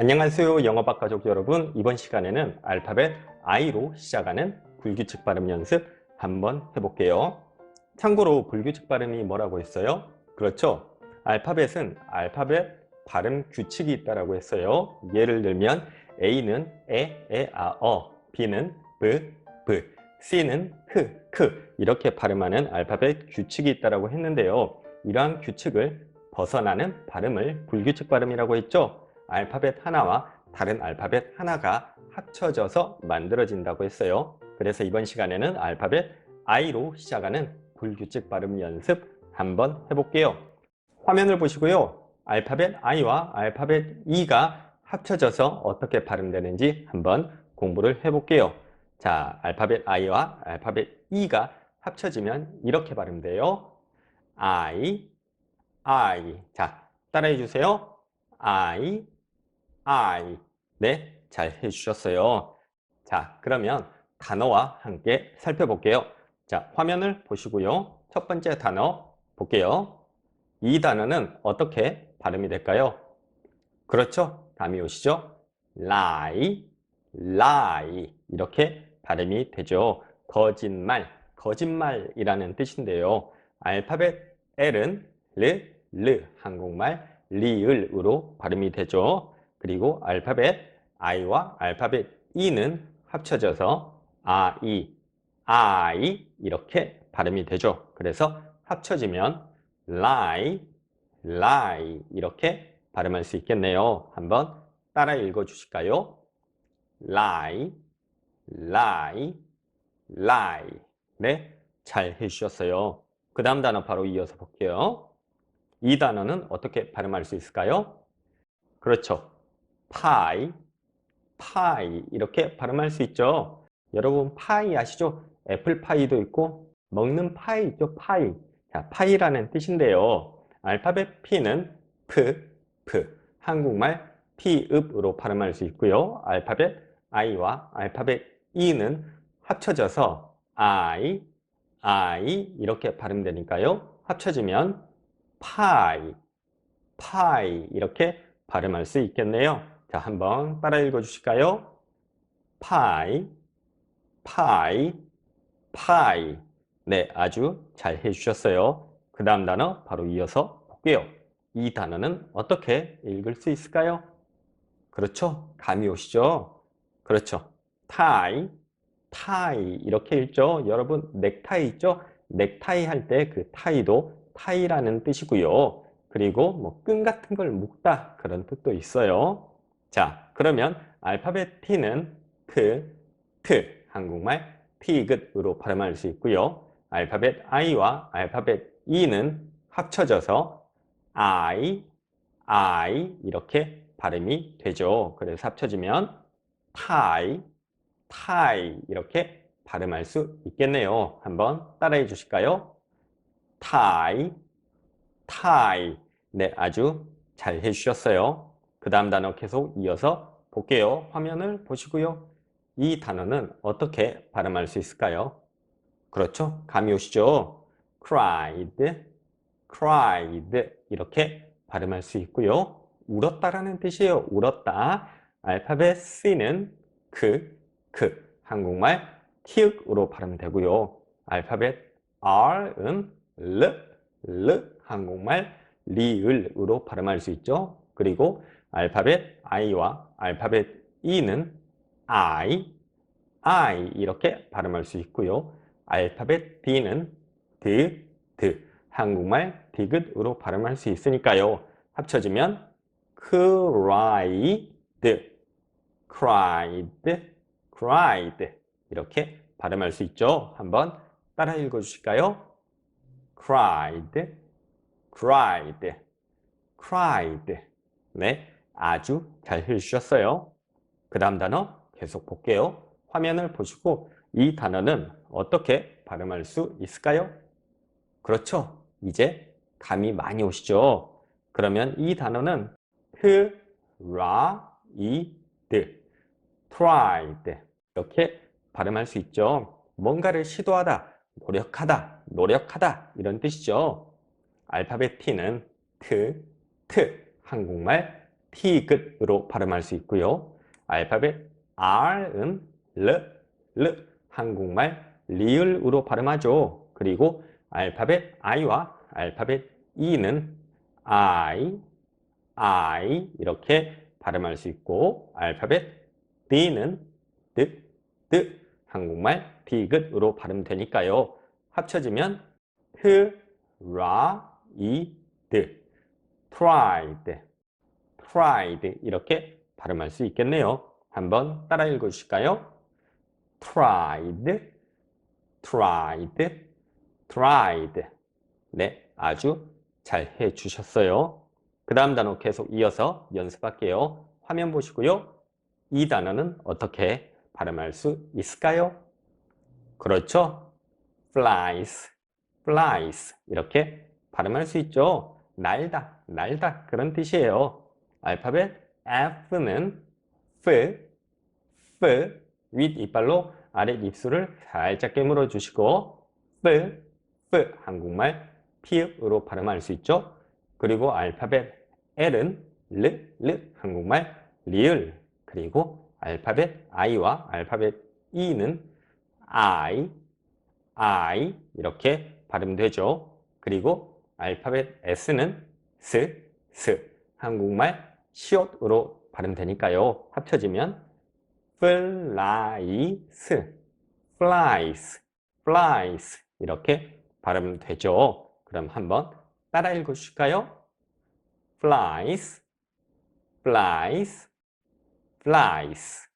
안녕하세요 영어박 가족 여러분. 이번 시간에는 알파벳 I로 시작하는 불규칙 발음 연습 한번 해볼게요. 참고로 불규칙 발음이 뭐라고 했어요? 그렇죠. 알파벳은 알파벳 발음 규칙이 있다고 했어요. 예를 들면 A는 에, 에, 아, 어 B는 b, b C는 흐, 크 이렇게 발음하는 알파벳 규칙이 있다고 했는데요. 이러한 규칙을 벗어나는 발음을 불규칙 발음이라고 했죠 알파벳 하나와 다른 알파벳 하나가 합쳐져서 만들어진다고 했어요. 그래서 이번 시간에는 알파벳 I로 시작하는 불규칙 발음 연습 한번 해볼게요. 화면을 보시고요. 알파벳 I와 알파벳 E가 합쳐져서 어떻게 발음되는지 한번 공부를 해볼게요. 자, 알파벳 I와 알파벳 E가 합쳐지면 이렇게 발음돼요. I, I. 자, 따라해 주세요. I, I. 네, 잘 해주셨어요. 자, 그러면 단어와 함께 살펴볼게요. 자, 화면을 보시고요. 첫 번째 단어 볼게요. 이 단어는 어떻게 발음이 될까요? 그렇죠? 감이 오시죠? lie, lie 이렇게 발음이 되죠. 거짓말, 거짓말이라는 뜻인데요. 알파벳 L은 르, 르, 한국말 리을으로 발음이 되죠. 그리고 알파벳 I와 알파벳 E는 합쳐져서 I, I 이렇게 발음이 되죠. 그래서 합쳐지면 lie, lie 이렇게 발음할 수 있겠네요. 한번 따라 읽어 주실까요? lie, lie, lie 네, 잘 해주셨어요. 그 다음 단어 바로 이어서 볼게요. 이 단어는 어떻게 발음할 수 있을까요? 그렇죠. 파이, 파이 이렇게 발음할 수 있죠. 여러분 파이 아시죠? 애플파이도 있고 먹는 파이 있죠? 파이. 자, 파이라는 뜻인데요. 알파벳 P는 프, 프. 한국말 피읍으로 발음할 수 있고요. 알파벳 I와 알파벳 E는 합쳐져서 I, I 이렇게 발음되니까요. 합쳐지면 파이, 파이 이렇게 발음할 수 있겠네요. 자, 한번 따라 읽어 주실까요? 파이, 파이, 파이. 네, 아주 잘 해주셨어요. 그 다음 단어 바로 이어서 볼게요. 이 단어는 어떻게 읽을 수 있을까요? 그렇죠. 감이 오시죠? 그렇죠. 타이, 타이 이렇게 읽죠. 여러분 넥타이 있죠? 넥타이 할 때 그 타이도 타이라는 뜻이고요. 그리고 뭐 끈 같은 걸 묶다 그런 뜻도 있어요. 자, 그러면 알파벳 T는 트, 트, 한국말 티귿으로 발음할 수 있고요. 알파벳 I와 알파벳 E는 합쳐져서 I, I 이렇게 발음이 되죠. 그래서 합쳐지면 타이, 타이 이렇게 발음할 수 있겠네요. 한번 따라해 주실까요? 타이, 타이. 네, 아주 잘 해주셨어요. 그 다음 단어 계속 이어서 볼게요. 화면을 보시고요. 이 단어는 어떻게 발음할 수 있을까요? 그렇죠? 감이 오시죠? cried, cried 이렇게 발음할 수 있고요. 울었다라는 뜻이에요. 울었다. 알파벳 C는 그, 그. 한국말 티읕으로 발음 되고요. 알파벳 R은 르, 르. 한국말 리을으로 발음할 수 있죠. 그리고 알파벳 I와 알파벳 E는 I, I 이렇게 발음할 수 있고요. 알파벳 D는 드, 드. 한국말 디귿으로 발음할 수 있으니까요. 합쳐지면 cried, cried, cried 이렇게 발음할 수 있죠. 한번 따라 읽어 주실까요? cried, cried, cried. 네, 아주 잘 해주셨어요. 그 다음 단어 계속 볼게요. 화면을 보시고 이 단어는 어떻게 발음할 수 있을까요? 그렇죠. 이제 감이 많이 오시죠. 그러면 이 단어는 tried, tried 이렇게 발음할 수 있죠. 뭔가를 시도하다, 노력하다, 노력하다 이런 뜻이죠. 알파벳 T는 트, 트, 한국말 티귿으로 발음할 수 있고요. 알파벳 R은 르, 르, 한국말 리을으로 발음하죠. 그리고 알파벳 I와 알파벳 E는 I, I 이렇게 발음할 수 있고 알파벳 D는 드, 드, 한국말 디귿으로 발음되니까요. 합쳐지면 트, 라, 이, 드, tried, tried 이렇게 발음할 수 있겠네요. 한번 따라 읽어주실까요? tried, tried, tried. 네, 아주 잘 해주셨어요. 그 다음 단어 계속 이어서 연습할게요. 화면 보시고요. 이 단어는 어떻게 발음할 수 있을까요? 그렇죠? flies, flies 이렇게 발음할 수 있죠. 날다, 날다 그런 뜻이에요. 알파벳 F는 F, F 윗 이빨로 아래 입술을 살짝 깨물어 주시고 F, F 한국말 피읍으로 발음할 수 있죠. 그리고 알파벳 L은 르, 르 한국말 리을 그리고 알파벳 I와 알파벳 E는 I, I 이렇게 발음되죠. 그리고 알파벳 S는 스, 스 한국말 시옷으로 발음되니까요. 합쳐지면 flies, flies, flies 이렇게 발음되죠. 그럼 한번 따라 읽어주실까요? flies, flies, flies.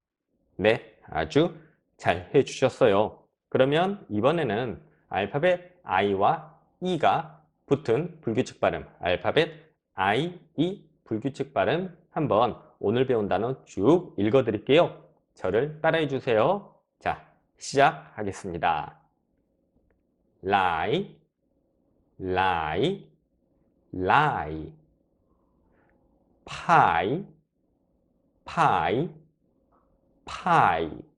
네, 아주 잘 해주셨어요. 그러면 이번에는 알파벳 I와 E가 붙은 불규칙 발음, 알파벳 I, E 불규칙 발음 한번 오늘 배운 단어 쭉 읽어드릴게요. 저를 따라해 주세요. 자, 시작하겠습니다. lie, lie, lie. pie, pie, pie.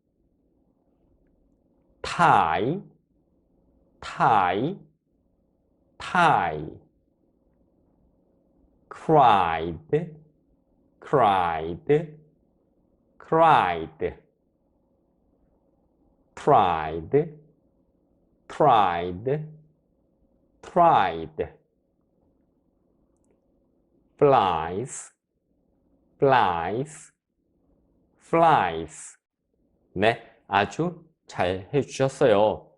tie, tie, tie. Cried, cried, cried. tried, tried, tried. flies, flies, flies. 네, 아주 잘 해주셨어요.